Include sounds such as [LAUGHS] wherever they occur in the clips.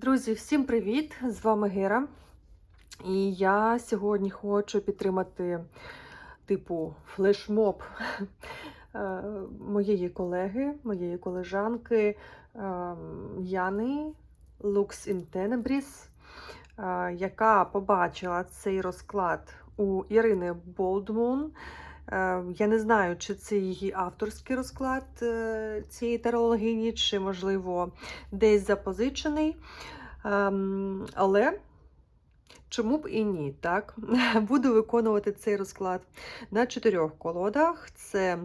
Друзі, всім привіт! З вами Гера. І я сьогодні хочу підтримати типу флешмоб е, моєї колеги, моєї колежанки е, Яни Lux in Tenebris, е, яка побачила цей розклад у Ірини Болдмун. Е, Я не знаю, чи це її авторський розклад е, цієї тарологині, чи, можливо, десь запозичений. Ем, Але чому б і ні, так? [LAUGHS] Буду виконувати цей розклад на чотирьох колодах. Це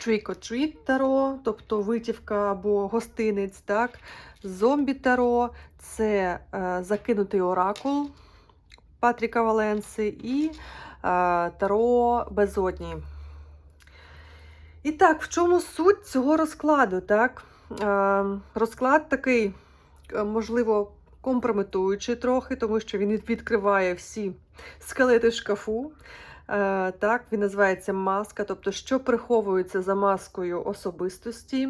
Trick or Treat Таро, тобто витівка або гостинець, так? Зомбі Таро, це е, закинутий оракул Патріка Валенси і Таро Безодні. І так, в чому суть цього розкладу? так? Е, Розклад такий, е, можливо, компрометуючий трохи, тому що він відкриває всі скелети шкафу. Е, Так, Він називається маска, тобто, що приховується за маскою особистості.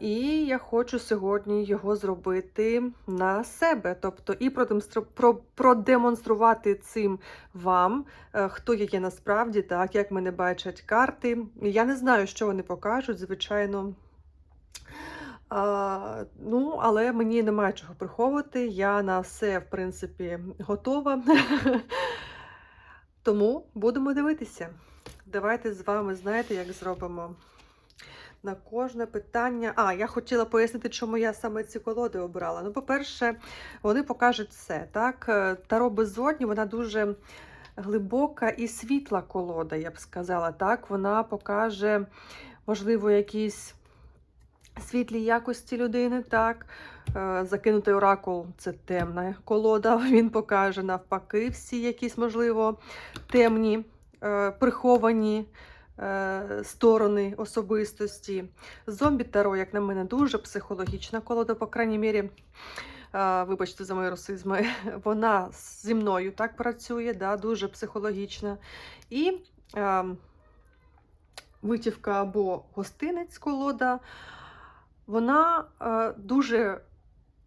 І я хочу сьогодні його зробити на себе, тобто і продемонстру- продемонструвати цим вам, е, хто я є насправді, так, як мене бачать карти. Я не знаю, що вони покажуть, звичайно. А, ну, але мені немає чого приховувати. Я на все, в принципі, готова. [LAUGHS] Тому будемо дивитися. Давайте з вами, знаєте, як зробимо на кожне питання. А, я хотіла пояснити, чому я саме ці колоди обрала. Ну, по-перше, вони покажуть все. Так? Е, Таро безодні, вона дуже глибока і світла колода, я б сказала. Так? Вона покаже, можливо, якісь світлі якості людини, так. Е, Закинутий оракул це темна колода, [LAUGHS] він покаже навпаки всі якісь, можливо, темні, е, приховані сторони особистості. Зомбі Таро, як на мене, дуже психологічна колода, по крайній мірі. е, Вибачте за мої русизми, [LAUGHS] вона зі мною так працює, да, дуже психологічна. І е, витівка або гостинець колода, вона е, дуже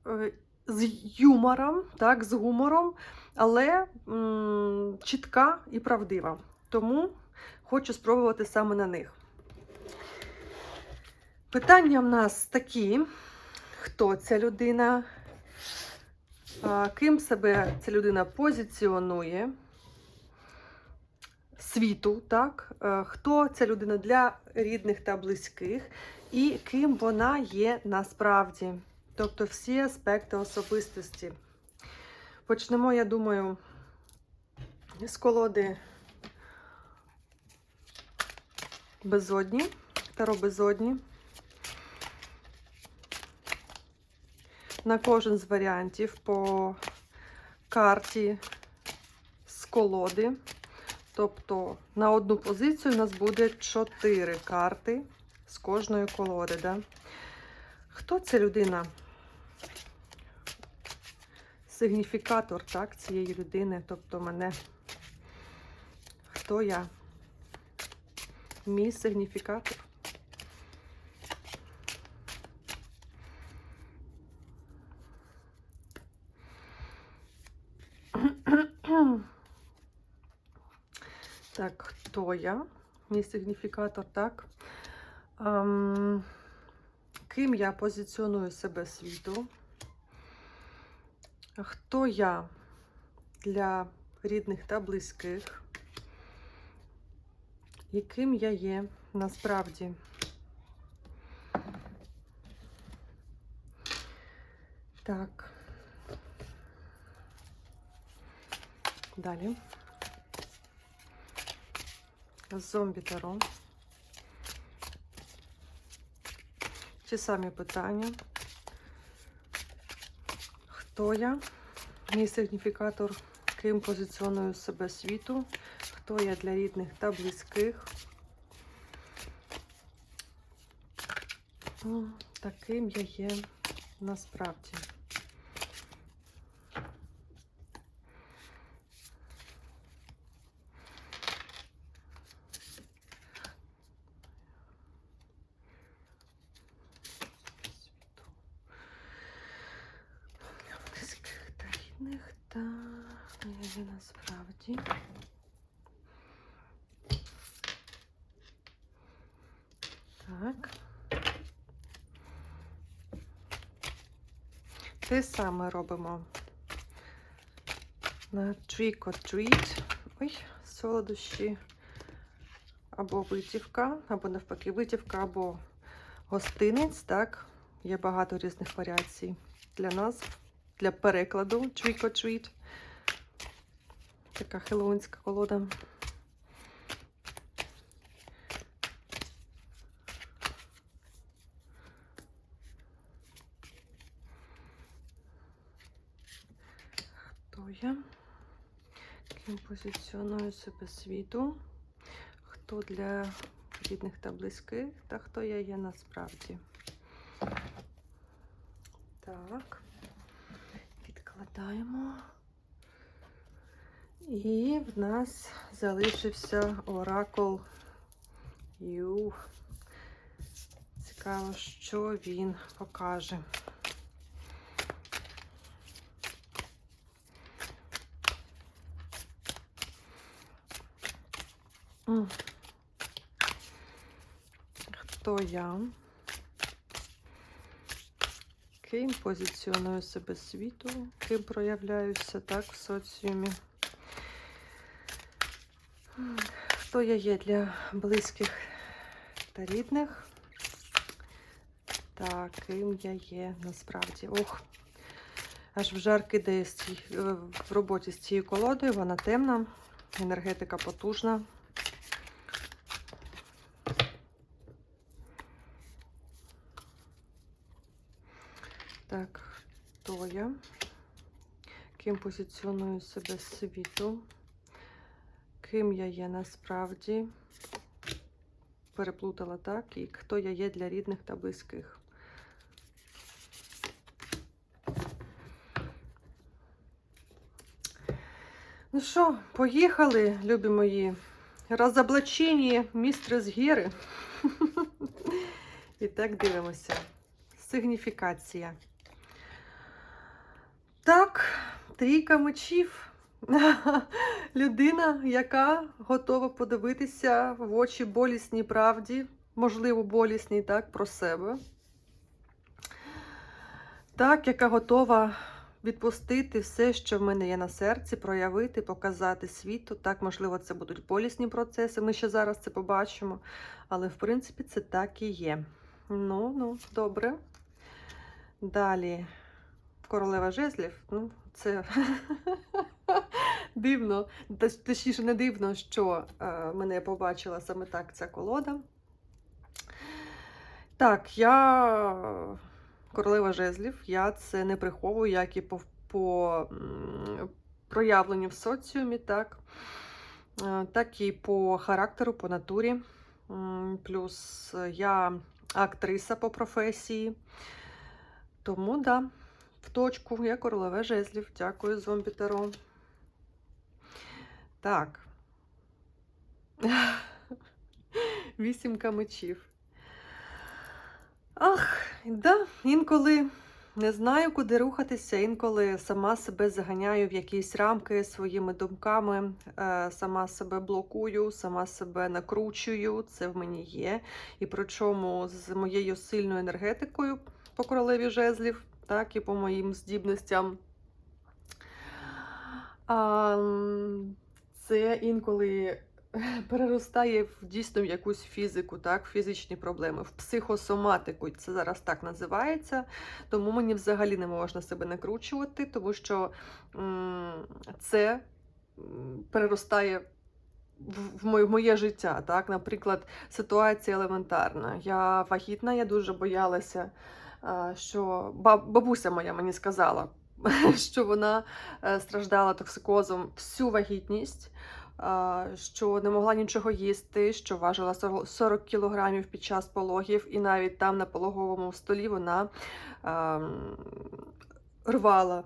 е, з юмором, так, з гумором, але м, чітка і правдива. Тому хочу спробувати саме на них. Питання в нас такі: хто ця людина, ким себе ця людина позиціонує світу, так? Хто ця людина для рідних та близьких, і ким вона є насправді. Тобто всі аспекти особистості. Почнемо, я думаю, з колоди безодні, таро безодні. На кожен з варіантів по карті з колоди. Тобто на одну позицію у нас буде 4 карти з кожної колоди. Да? Хто ця людина? Сигніфікатор так, цієї людини, тобто мене. Хто я? Мій сигніфікатор. Так, хто я? Мій сигніфікатор, так. Ем, ким я позиціоную себе світу? Хто я для рідних та близьких? Яким я є насправді? Так. Далі. Зомбі Таро. Ті самі питання. Хто я? Мій сигніфікатор, ким позиціоную себе світу, хто я для рідних та близьких. Таким я є насправді. рідних та моя насправді. Так. Те саме робимо на Trick or Treat. Ой, солодощі. Або витівка, або навпаки, витівка, або гостинець. Так, є багато різних варіацій для нас, для перекладу Trick or Treat. Така хеллоуінська колода. Хто я? Ким позиціоную себе світу? Хто для рідних та близьких, та хто я є насправді? Так, відкладаємо. І в нас залишився оракул Ю. Цікаво, що він покаже. Хто я? Ким позиціоную себе світу, ким проявляюся так в соціумі. Хто я є для близьких та рідних? Та ким я є насправді. Ох, аж в жар кидає е, в роботі з цією колодою, вона темна, енергетика потужна. Так, хто я? Ким позиціоную себе світу? Ким я є насправді? Переплутала так, і хто я є для рідних та близьких. Ну що, поїхали, любі мої, розоблачені містри з гіри. [LAUGHS] І так дивимося. Сигніфікація. Так, трійка мечів. [LAUGHS] Людина, яка готова подивитися в очі болісній правді, можливо, болісній так, про себе. Так, яка готова відпустити все, що в мене є на серці, проявити, показати світу. Так, можливо, це будуть болісні процеси. Ми ще зараз це побачимо. Але, в принципі, це так і є. Ну, ну, добре. Далі. Королева жезлів. Ну, це [LAUGHS] дивно. Точніше, не дивно, що е, мене побачила саме так ця колода. Так, я королева жезлів, я це не приховую, як і по, по проявленню в соціумі, так. Е, так і по характеру, по натурі. Плюс я актриса по професії. Тому, да, в точку, я королева жезлів. Дякую, зомбі Таро. Так. [LAUGHS] Вісімка мечів. Ах, да, інколи не знаю, куди рухатися, інколи сама себе заганяю в якісь рамки своїми думками, е, сама себе блокую, сама себе накручую. Це в мені є. І причому з моєю сильною енергетикою по королеві жезлів, так і по моїм здібностям. А, це інколи [LAUGHS] переростає в дійсно в якусь фізику, так, фізичні проблеми, в психосоматику. Це зараз так називається. Тому мені взагалі не можна себе накручувати, тому що це переростає в, моє, в моє життя. Так? Наприклад, ситуація елементарна. Я вагітна, я дуже боялася, що бабуся моя мені сказала, [LAUGHS] що вона е, страждала токсикозом всю вагітність, що не могла нічого їсти, що важила 40 40 кілограмів під час пологів, і навіть там на пологовому столі вона а, рвала.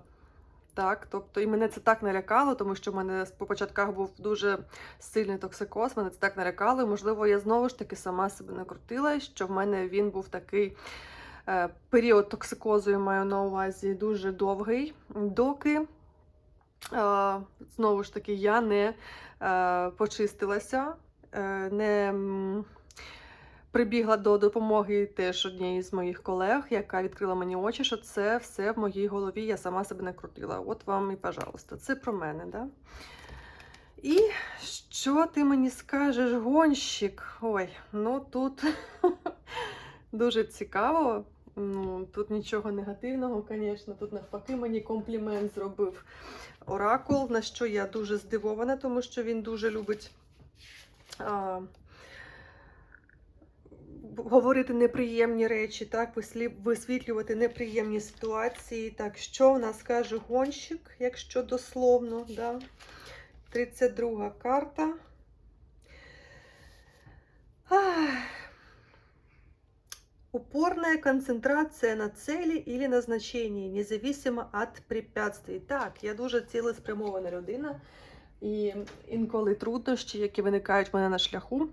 Так, тобто, і мене це так налякало, тому що в мене по початках був дуже сильний токсикоз, мене це так налякало. і, Можливо, я знову ж таки сама себе накрутила, що в мене він був такий період токсикозу, я маю на увазі дуже довгий, доки Е, Знову ж таки, я не е, почистилася, е, не прибігла до допомоги теж однієї з моїх колег, яка відкрила мені очі, що це все в моїй голові, я сама себе не крутила. От вам і, пожалуйста, це про мене. Да? І що ти мені скажеш, гонщик? Ой, ну тут [LAUGHS] дуже цікаво. Ну, тут нічого негативного, звісно. Тут навпаки мені комплімент зробив оракул, на що я дуже здивована, тому що він дуже любить а, говорити неприємні речі, так, висвітлювати неприємні ситуації. Так, що в нас каже гонщик, якщо дословно, да? 32 карта. Упорная концентрація на цілі или назначенні, независимо від препятствий. Так, я дуже цілеспрямована людина, і інколи труднощі, які виникають в мене на шляху,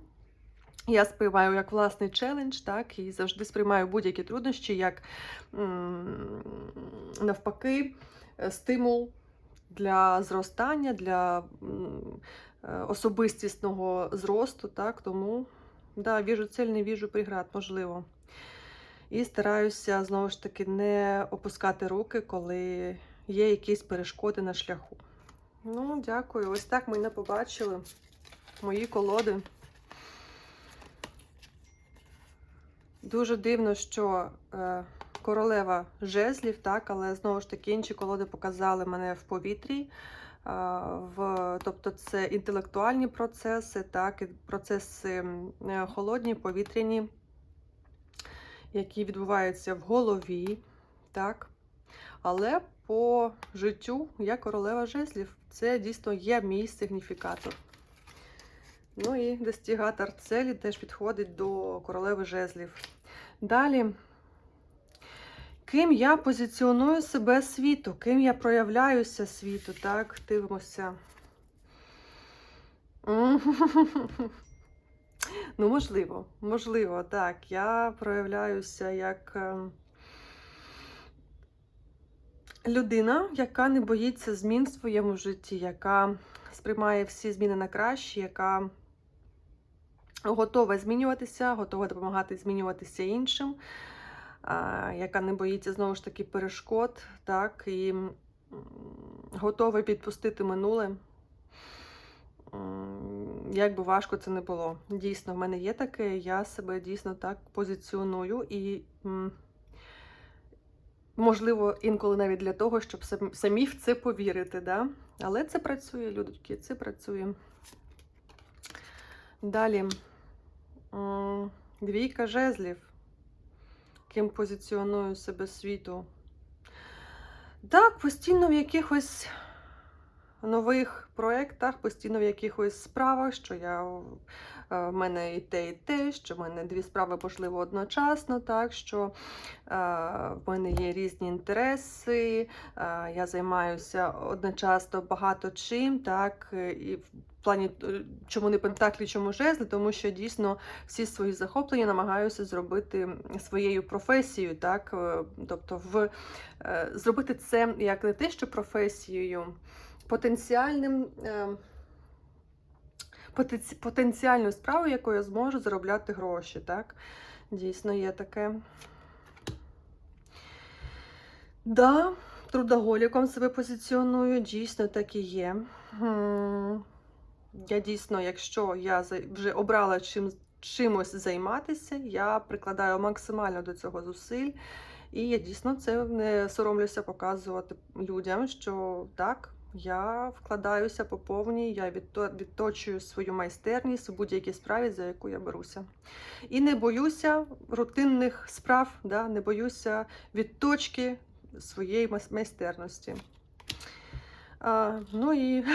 я сприймаю як власний челендж, так, і завжди сприймаю будь-які труднощі як навпаки е, стимул для зростання, для е, особистісного зросту. Так, тому да, віжу цель, не віжу преград, можливо. І стараюся знову ж таки не опускати руки, коли є якісь перешкоди на шляху. Ну, дякую. Ось так мене побачили. Мої колоди. Дуже дивно, що е, королева жезлів, так, але знову ж таки інші колоди показали мене в повітрі. е, В, тобто це інтелектуальні процеси, так, процеси е, холодні, повітряні, які відбуваються в голові. так. Але по життю я королева жезлів. Це дійсно є мій сигніфікатор. Ну і достігатор целі теж підходить до королеви жезлів. Далі, ким я позиціоную себе світу, ким я проявляюся світу, так, дивимося. Ну, можливо, можливо, так. Я проявляюся як ем, людина, яка не боїться змін в своєму житті, яка сприймає всі зміни на краще, яка готова змінюватися, готова допомагати змінюватися іншим, яка не боїться знову ж таки перешкод, так, і готова підпустити минуле. Як би важко це не було. Дійсно, в мене є таке, я себе дійсно так позиціоную і. Можливо, інколи навіть для того, щоб самі в це повірити. Да? Але це працює, людочки, це працює. Далі. Двійка жезлів. Ким позиціоную себе світу. Так, постійно в якихось нових проєктах, постійно в якихось справах, що я е, в мене і те, і те, що в мене дві справи можливо одночасно, так що е, в мене є різні інтереси, е, я займаюся одночасно багато чим, так, е, і в плані е, чому не пентаклі, чому жезли, тому що дійсно всі свої захоплення намагаюся зробити своєю професією, так, тобто в, е, зробити це як не те, що професією, потенціальним. е, потенці- Потенціальною справою, якою я зможу заробляти гроші, так? Дійсно є таке. Да, трудоголіком себе позиціоную, дійсно так і є. Я дійсно, якщо я вже обрала чим, чимось займатися, я прикладаю максимально до цього зусиль. І я дійсно це не соромлюся показувати людям, що так, я вкладаюся по повній, я відточую свою майстерність у будь-якій справі, за яку я беруся. І не боюся рутинних справ, да, не боюся відточки своєї майстерності. А, ну і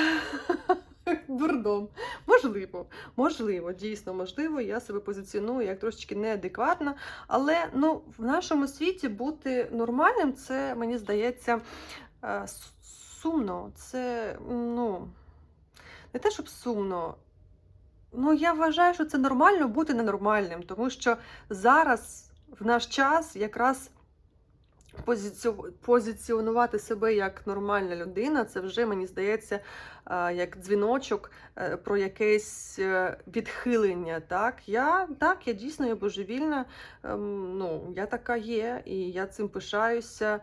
[LAUGHS] дурдом. Можливо, можливо, дійсно можливо, я себе позиціоную як трошечки неадекватна. Але ну, в нашому світі бути нормальним, це, мені здається, сумно. Це, ну, не те, щоб сумно. Ну, я вважаю, що це нормально бути ненормальним, тому що зараз, в наш час, якраз позиціонувати себе як нормальна людина, це вже, мені здається, е, як дзвіночок е, про якесь е, відхилення. Так, я, так, я дійсно є божевільна, ем, ну, я така є, і я цим пишаюся.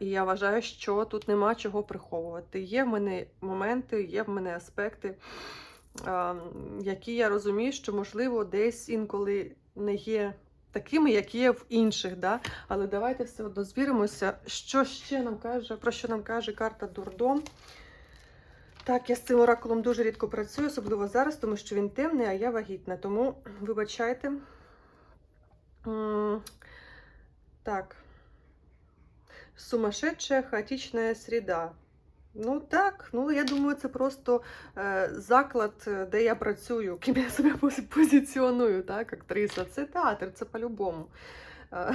І я вважаю, що тут нема чого приховувати. Є в мене моменти, є в мене аспекти, ем, які я розумію, що, можливо, десь інколи не є такими, як є в інших. Да? Але давайте все одно звіримося, що ще нам каже, про що нам каже карта Дурдом. Так, я з цим оракулом дуже рідко працюю, особливо зараз, тому що він темний, а я вагітна. Тому вибачайте. Так. Сумасшедшая хаотичная среда. Ну так, ну я думаю, це просто е, заклад, е, де я працюю, ким я себе пози- позиціоную, так, актриса. Це театр, це по-любому. [LAUGHS] Е,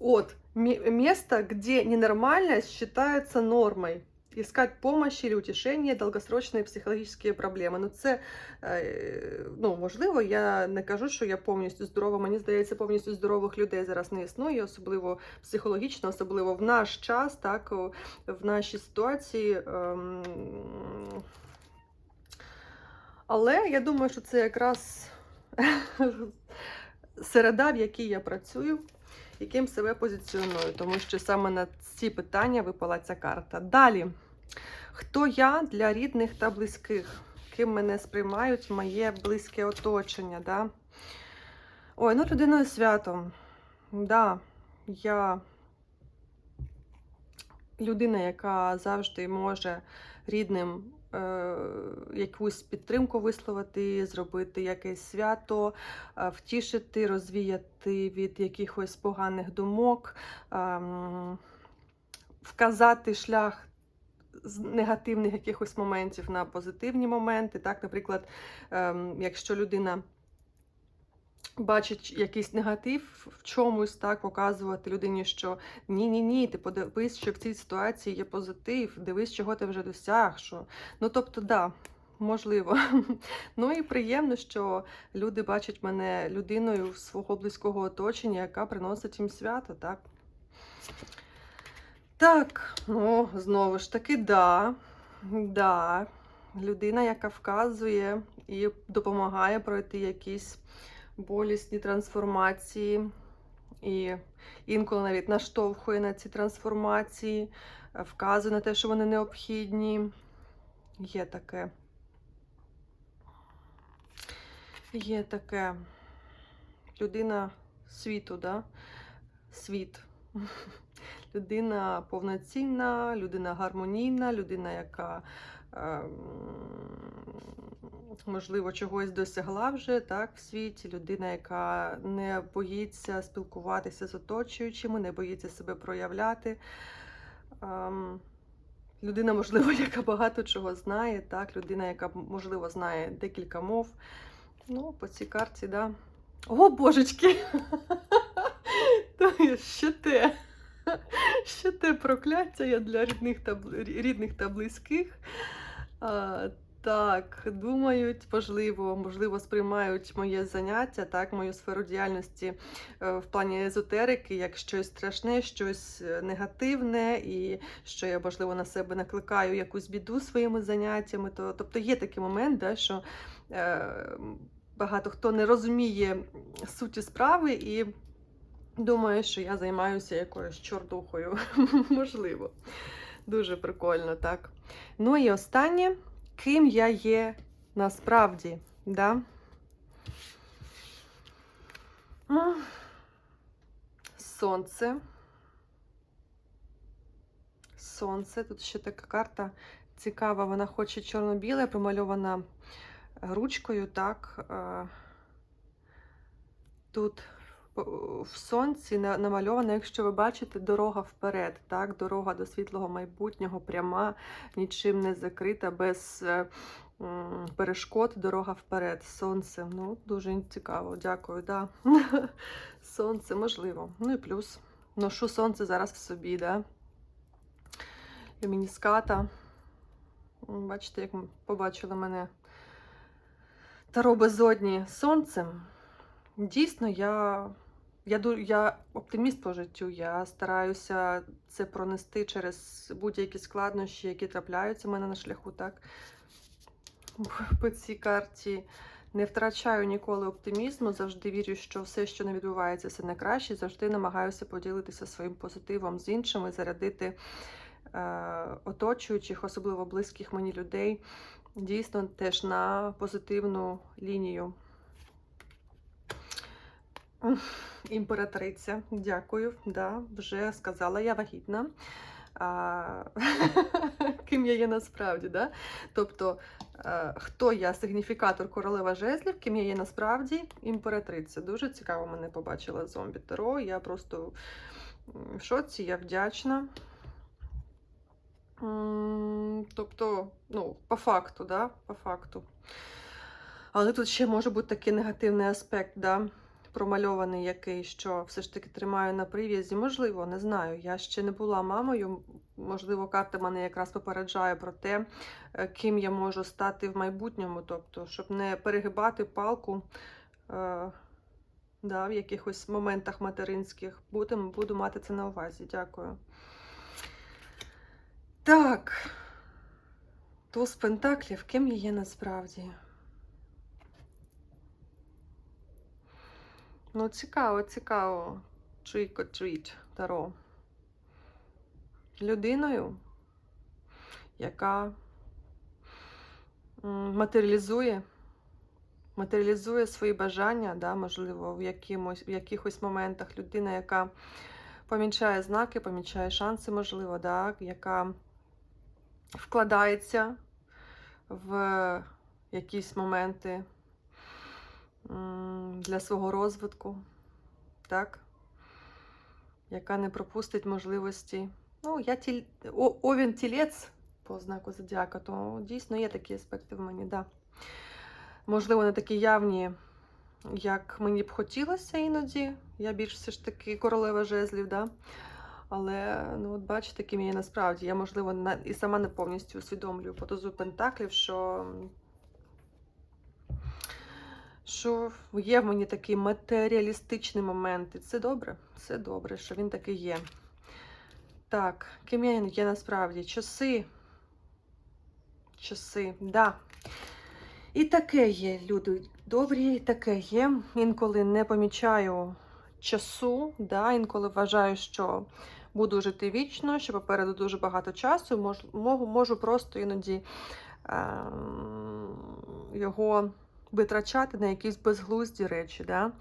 От, ме- место, где ненормальность считается нормой. Искать помощь или утешение, долгосрочные психологічні проблеми. Ну, це, е, ну, можливо, я не кажу, що я повністю здорова. Мені здається, повністю здорових людей зараз не існує, особливо психологічно, особливо в наш час, так, в нашій ситуації. Ем, Але я думаю, що це якраз [LAUGHS] середа, в якій я працюю, яким себе позиціоную, тому що саме на ці питання випала ця карта. Далі, хто я для рідних та близьких? Ким мене сприймають моє близьке оточення? Да? Ой, ну людиною святом. Да, я людина, яка завжди може рідним е, якусь підтримку висловити, зробити якесь свято, е, втішити, розвіяти від якихось поганих думок, ем, вказати шлях з негативних якихось моментів на позитивні моменти. Так, наприклад, ем, якщо людина бачить якийсь негатив в чомусь, так, показувати людині, що ні-ні ні, ти подивись, що в цій ситуації є позитив, дивись, чого ти вже досяг. Що... Ну, тобто, да, можливо. [LAUGHS] Ну і приємно, що люди бачать мене людиною свого близького оточення, яка приносить їм свято, так. Так, ну, знову ж таки, да. Да. Людина, яка вказує і допомагає пройти якісь болісні трансформації, і інколи навіть наштовхує на ці трансформації, вказує на те, що вони необхідні. Є таке. Є таке. Людина світу, да? Світ. Людина повноцінна, людина гармонійна, людина, яка ем, можливо, чогось досягла вже так, в світі. Людина, яка не боїться спілкуватися з оточуючими, не боїться себе проявляти. Ем, Людина, можливо, [LAUGHS] яка багато чого знає, так, людина, яка, можливо, знає декілька мов. Ну, по цій карті, да. О, божечки! [LAUGHS] Що те? [LAUGHS] Що те прокляття я для рідних та, рідних та близьких. А, так, думають, можливо, можливо, сприймають моє заняття, так, мою сферу діяльності е, в плані езотерики, як щось страшне, щось е, негативне, і що я, можливо, на себе накликаю якусь біду своїми заняттями. То, тобто є такий момент, да, що е, багато хто не розуміє суті справи і думає, що я займаюся якоюсь чордухою. [LAUGHS] Можливо. Дуже прикольно, так. Ну і останнє, ким я є насправді. Да? Сонце. Сонце. Тут ще така карта цікава. Вона хоче чорно-біле, промальована ручкою, так. е, Тут в сонці намальована, якщо ви бачите, дорога вперед, так, дорога до світлого майбутнього, пряма, нічим не закрита, без е, перешкод, дорога вперед. Сонце. Ну, дуже цікаво, дякую. Да. [LAUGHS] Сонце, можливо. Ну і плюс. Ношу сонце зараз в собі, да. Люмініската. М, Бачите, як побачили мене Таро безодні сонцем. Дійсно, я я, я оптиміст по життю. Я стараюся це пронести через будь-які складнощі, які трапляються в мене на шляху, так? По цій карті не втрачаю ніколи оптимізму, завжди вірю, що все, що не відбувається, все на краще. Завжди намагаюся поділитися своїм позитивом з іншими, зарядити е, оточуючих, особливо близьких мені людей, дійсно теж на позитивну лінію. Імператриця, дякую. Да, вже сказала, я вагітна. А, [LAUGHS] ким я є насправді, да? Тобто, е, хто я сигніфікатор королева жезлів, ким я є насправді імператриця. Дуже цікаво мене побачила зомбі Таро. Я просто в шоці, я вдячна. Тобто, ну, по факту, да? По факту. Але тут ще може бути такий негативний аспект, да? Промальований який, що все ж таки тримаю на прив'язі. Можливо, не знаю. Я ще не була мамою. Можливо, карта мене якраз попереджає про те, е, ким я можу стати в майбутньому. Тобто, щоб не перегибати палку е, да, в якихось моментах материнських. Буду, буду мати це на увазі. Дякую. Так. Туз Пентаклів, ким я є насправді? Ну, цікаво, цікаво. Trick or Таро. Людиною, яка матеріалізує, матеріалізує свої бажання, да, можливо, в, якимось, в якихось моментах. Людина, яка помічає знаки, помічає шанси, можливо, да, яка вкладається в якісь моменти для свого розвитку, так? яка не пропустить можливості. Ну, я тіль... О, овін тілець по знаку зодіака, то дійсно є такі аспекти в мені, да. Можливо, не такі явні, як мені б хотілося іноді. Я більш все ж таки королева жезлів, да. Але ну, от бачите, яким я насправді. Я, можливо, і сама не повністю усвідомлюю по дозу пентаклів, що що є в мені такий матеріалістичний момент. І це добре, це добре, що він такий є. Так, ким я є насправді? Часи. Часи, да. І таке є, люди добрі, і таке є. Інколи не помічаю часу, да, інколи вважаю, що буду жити вічно, що попереду дуже багато часу, можу, можу просто іноді е, його витрачати на якісь безглузді речі. Да?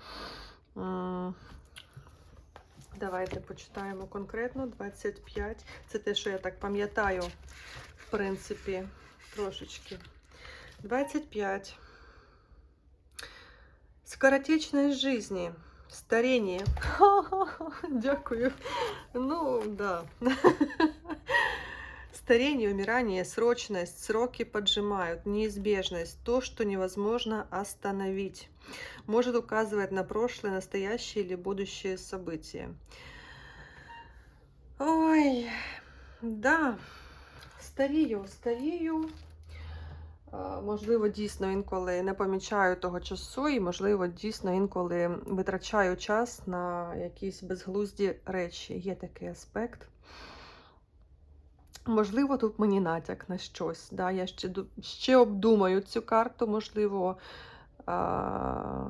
Давайте почитаємо конкретно 25. Це те, що я так пам'ятаю, в принципі, трошечки. 25. Скоротечность жизни. Старение. [LAUGHS] Дякую. Ну, да. [LAUGHS] Старение, умирание, срочность, сроки поджимают, неизбежность, то, что невозможно остановить. Может указывать на прошлое, настоящее или будущее событие. Ой, да, старію, старію. Можливо, дійсно інколи не помічаю того часу, і, можливо, дійсно інколи витрачаю час на якісь безглузді речі. Є такий аспект. Можливо, тут мені натяк на щось. Да? Я ще, ще обдумаю цю карту, можливо, а,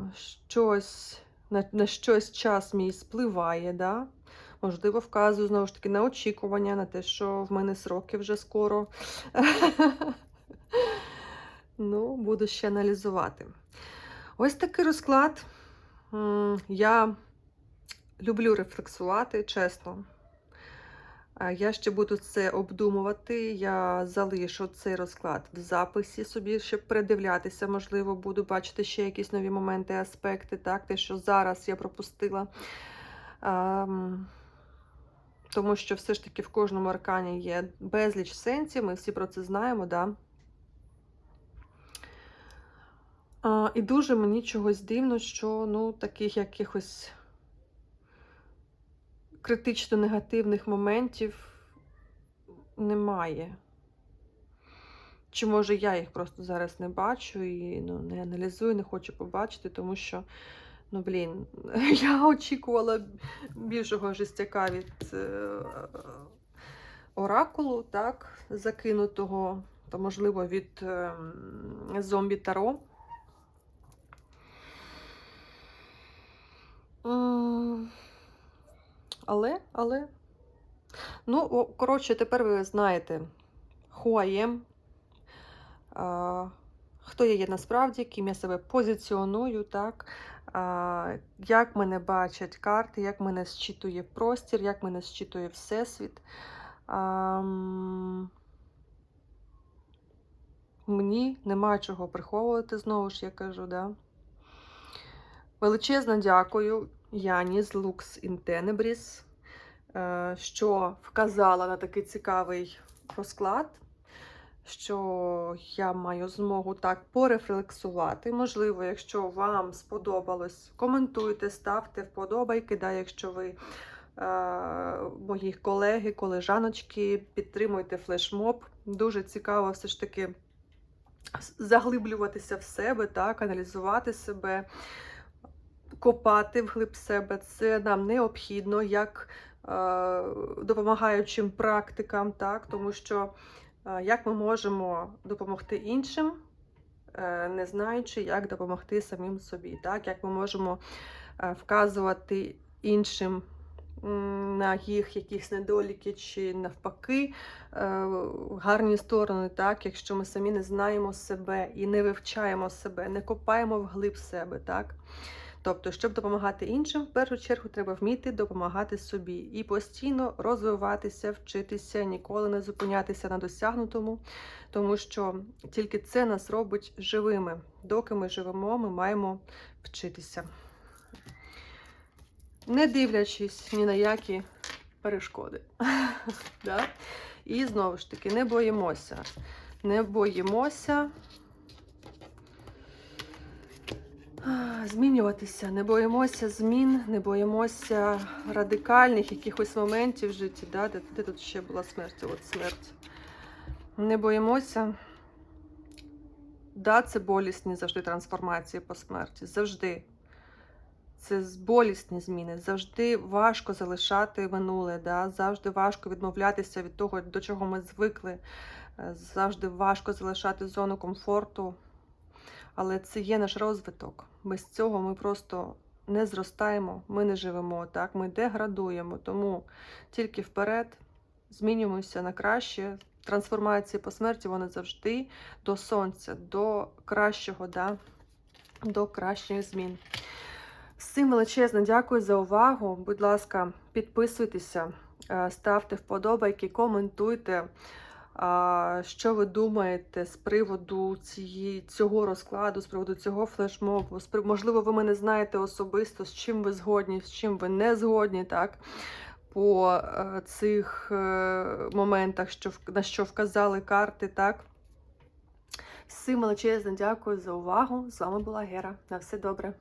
щось, на, на щось час мій спливає. Да? Можливо, вказую знову ж таки на очікування, на те, що в мене сроки вже скоро. [LAUGHS] Ну, буду ще аналізувати. Ось такий розклад. Я люблю рефлексувати, чесно. Я ще буду це обдумувати. Я залишу цей розклад в записі собі, щоб передивлятися. Можливо, буду бачити ще якісь нові моменти, аспекти, так, те, що зараз я пропустила. Тому що все ж таки в кожному аркані є безліч сенсів, ми всі про це знаємо, да? І дуже мені чогось дивно, що ну, таких якихось критично негативних моментів немає. Чи може я їх просто зараз не бачу і ну, не аналізую, не хочу побачити, тому що Ну, блін, [LAUGHS] я очікувала більшого жестяка від е, оракулу, так, закинутого, то, можливо, від е, зомбі Таро. М, Але, але. Ну, коротше, тепер ви знаєте, who am, хто я є насправді, ким я себе позиціоную, так, як мене бачать карти, як мене зчитує простір, як мене зчитує Всесвіт. Мені нема чого приховувати, знову ж я кажу, да. Величезно дякую Яні з Lux in е, що вказала на такий цікавий розклад, що я маю змогу так порефлексувати. Можливо, якщо вам сподобалось, коментуйте, ставте вподобайки, да, якщо ви е, мої колеги, колежаночки, підтримуйте флешмоб. Дуже цікаво все ж таки заглиблюватися в себе, так, аналізувати себе копати вглиб себе. Це нам необхідно як е, допомагаючим практикам, так, тому що е, як ми можемо допомогти іншим, е, не знаючи, як допомогти самим собі, так, як ми можемо вказувати іншим на їх якісь недоліки чи навпаки гарні сторони, так, якщо ми самі не знаємо себе і не вивчаємо себе, не копаємо вглиб себе, так. Тобто, щоб допомагати іншим, в першу чергу треба вміти допомагати собі і постійно розвиватися, вчитися, ніколи не зупинятися на досягнутому, тому що тільки це нас робить живими. Доки ми живемо, ми маємо вчитися. Не дивлячись ні на які перешкоди. [LAUGHS] І знову ж таки, не боїмося. Не боїмося. А, Змінюватися, не боїмося змін, не боїмося радикальних якихось моментів в житті. Да? Де, де тут ще була смерть? От смерть. Не боїмося. Да, це болісні завжди трансформації по смерті. Завжди. Це болісні зміни. Завжди важко залишати минуле. Да? Завжди важко відмовлятися від того, до чого ми звикли. Е, Завжди важко залишати зону комфорту. Але це є наш розвиток. Без цього ми просто не зростаємо, ми не живемо, так? ми деградуємо. Тому тільки вперед змінюємося на краще. Трансформації по смерті вони завжди до сонця, до кращого, да? до кращих змін. Всім величезно дякую за увагу. Будь ласка, підписуйтеся, е, ставте вподобайки, коментуйте. Що ви думаєте з приводу цієї, цього розкладу, з приводу цього флешмобу? Можливо, ви мене знаєте особисто, з чим ви згодні, з чим ви не згодні, так? По е, цих е, моментах, що, на що вказали карти, так? Всім величезно дякую за увагу. З вами була Гера. На все добре.